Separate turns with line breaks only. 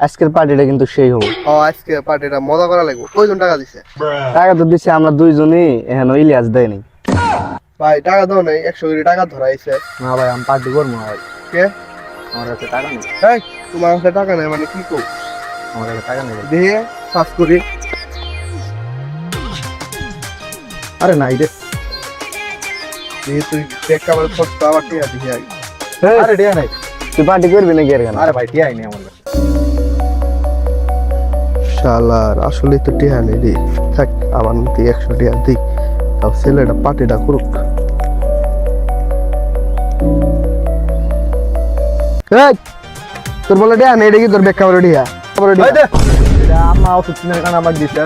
আজকের পার্টিটা কিন্তু সেই হব।
ও আজকে পার্টিটা মজা করা লাগবে। কয়জন টাকা দিছে?
টাকা তো দিছে আমরা দুইজনই এখন ইলিয়াস দেয়নি।
ভাই টাকা দাও নাই একশো কোটি টাকা ধরাইছে
না ভাই আমি পার্টি করব না ভাই।
কে?
আমার কাছে টাকা নেই।
এই তোমার কাছে টাকা নেই মানে কি কো
আমার কাছে টাকা নেই
দিয়ে সার্চ করি
আরে নাই রে
দিয়ে তুই দেখ আমার ফটো আবার টিয়া দিয়ে
আরে টিয়া নাই। তুই পার্টি করবি নাকি আরে ভাই টিয়াই নেই আমার
শালার আসলে তো টিয়া নেই রে। থাক আমার মধ্যে একশো টিয়া দিই। তাও ছেলেটা পাটিটা করুক। তোর বলে টিয়া নেই রে কি তোর বেকা বলে টিয়া
আমার আমার কারণে আমাকে দিছে।